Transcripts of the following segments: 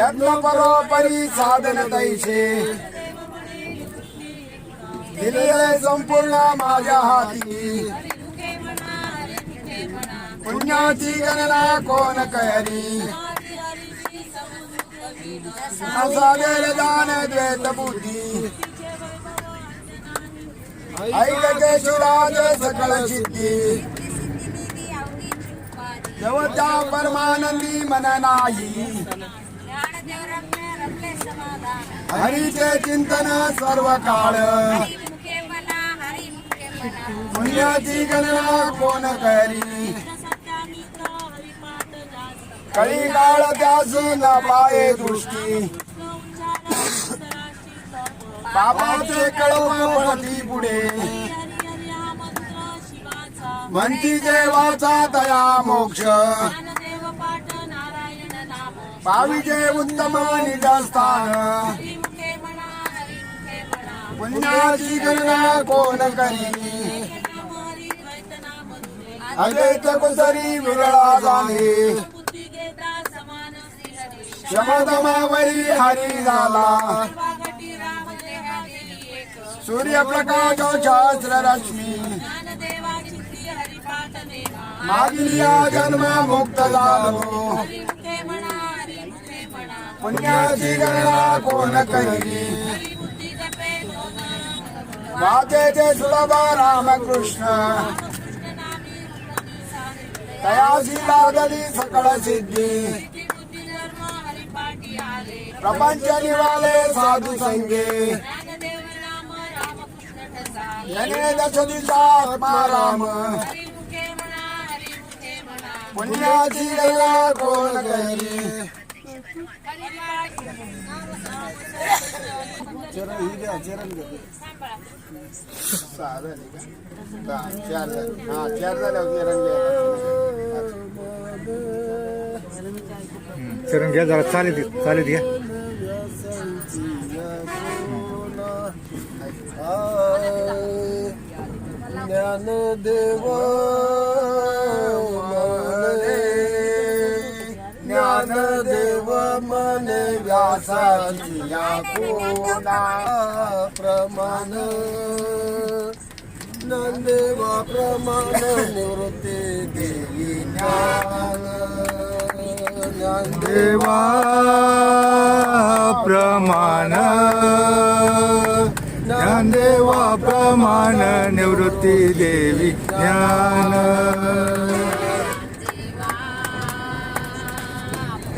यत्न परोपरी साधन तैसे दिलेले संपूर्ण माझ्या हाती। पुण्याची गणना कोण करी? साधेल दान द्वेत बुद्धी। ऐकते शिवराज सकळ सिद्धी। देवता परमानंदी मन नाही। हरीचे चिंतन सर्व काळ पुण्याची गणना कोण करी? कळी काळ ना पाये दृष्टी बाबाचे कळवती पुढे. म्हणती देवाचा दया मोक्ष. पाविजे उत्तम निजस्थान. पुण्याची गणना कोण करी अद्वैत कुसरी विरळा झाले. शमदमावरी हरी झाला. सूर्यप्रकाश शास्त्र रश्मी मागिलिया जन्म मुक्त झालो. पुण्याची गणना कोण करी वाचेचे सुलभ रामकृष्ण। तयासी लागली सकळ सिद्धी। प्रपंच निवाले साधू संगे। यने दश दिशा आत्मा राम। पुण्याची गणना कोण करी चरण ही द्या चरण घ्या सहा झाले का दहा, चार झाले ज्ञानदेव मने व्यासाची या कोणा प्रमाण. नंदेवा प्रमाण निवृत्ती देवी ज्ञान. ज्ञानदेवा प्रमाण. ज्ञानदेवा प्रमाण निवृत्ती देवी ज्ञान.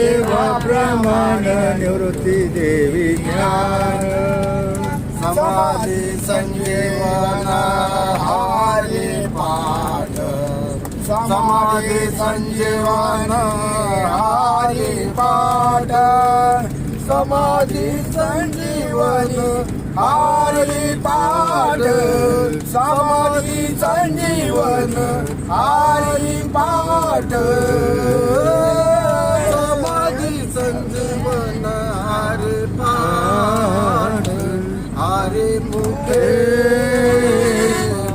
ज्ञानदेवा प्रमाण निवृत्ती देवी ज्ञान। समाधी संजीवना हारी पाठ। समाधी संजीवन हारी पाठ। समाधी संजीवन हारी पाठ। समाधी संजीवन हारी पाठ।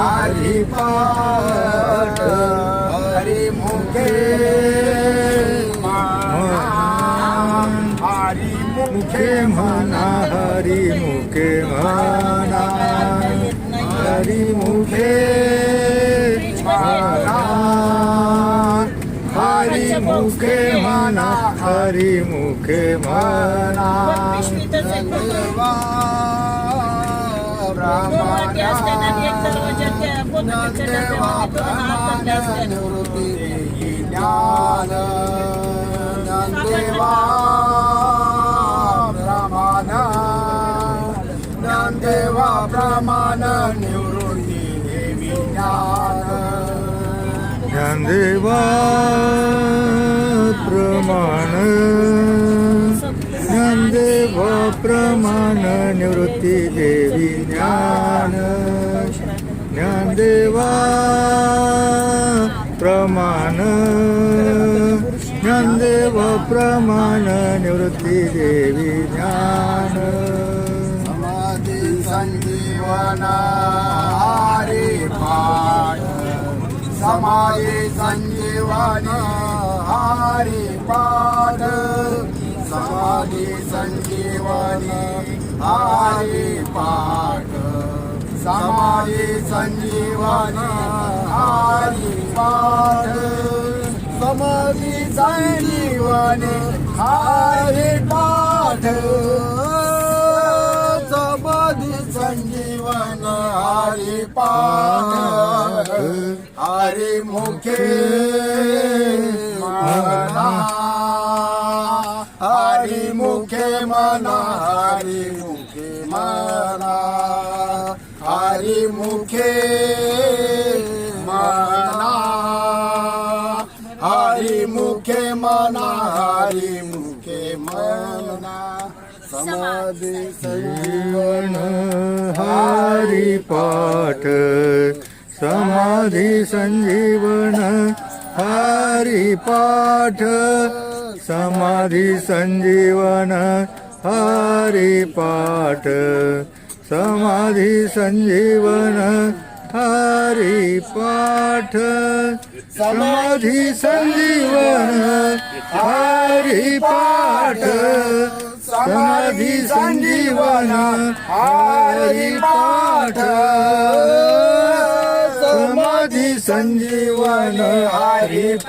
हरिपाठ हरिमुखे मुखे म्हणा हरी मुखे म्हणा हरी मुखे म्हणा हरी मुखे म्हणा हरी मुखे म्हणा ज्ञान ज्ञानदेवा प्रमाण ज्ञानदेवा प्रमाण निवृत्ती देवी ज्ञान ज्ञानदेवा प्रमाण निवृत्ती देवी ज्ञान। ज्ञानदेवा प्रमाण। ज्ञानदेवा प्रमाण निवृत्ती देवी ज्ञान। समाधी संजीवन हरे पाठ समाधी संजीवना हरे पाठ समाधी संजीवनी हरी पाठ. समाधी संजीवनी हरी पाठ. समाधी संजीवनी हरी पाठ. समाधी संजीवन हरी पाठ. हरी मुखे. मना हरि मुखे मना हरि मुखे मना हरि मुखे मना हरि मुखे मना। समाधी जीवन हरी पाठ समाधी संजीवन हरी पाठ समाधी संजीवन हरिपाठ समाधी संजीवन हरिपाठ समाधी संजीवन हरिपाठ समाधी संजीवन हरिपाठ समाधी संजीवन हरिपाठ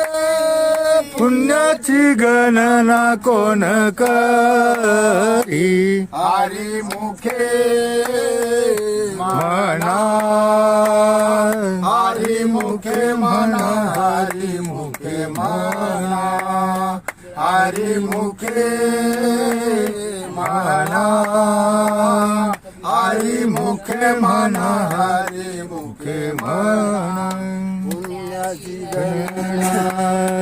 पुण्याची गणना कोण करी? हरी मुखे म्हणा. हरी मुखे म्हणा हरी मुखे म्हणा. हरी मुखे म्हणा. हरी मुखे म्हणा हरी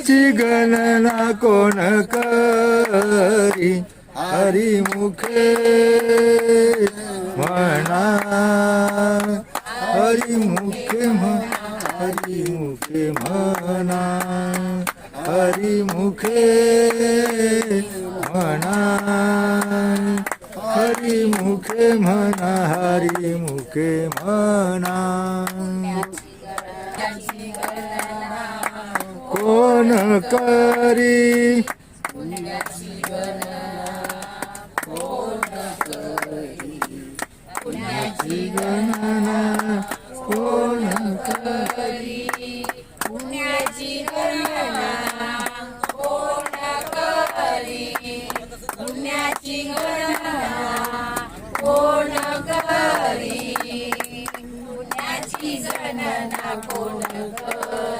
पुण्याची गणना कोण करी हरिमुखे म्हणा हरिमुखे म्हण हरिमुखे म्हणा हरिमुखे म्हणा हरिमुखे म्हणा हरिमुखे म्हणा कोण करी पुण्याची गणना कोण करी। पुण्याची गणना कोण करी? पुण्याची गणना कोण करी? पुण्याची गणना कोण करी?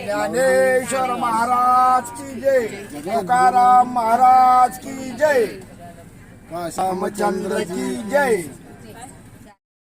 ज्ञानेश्वर महाराज की जय। तुकाराम महाराज की जय। श्यामचंद्र की जय।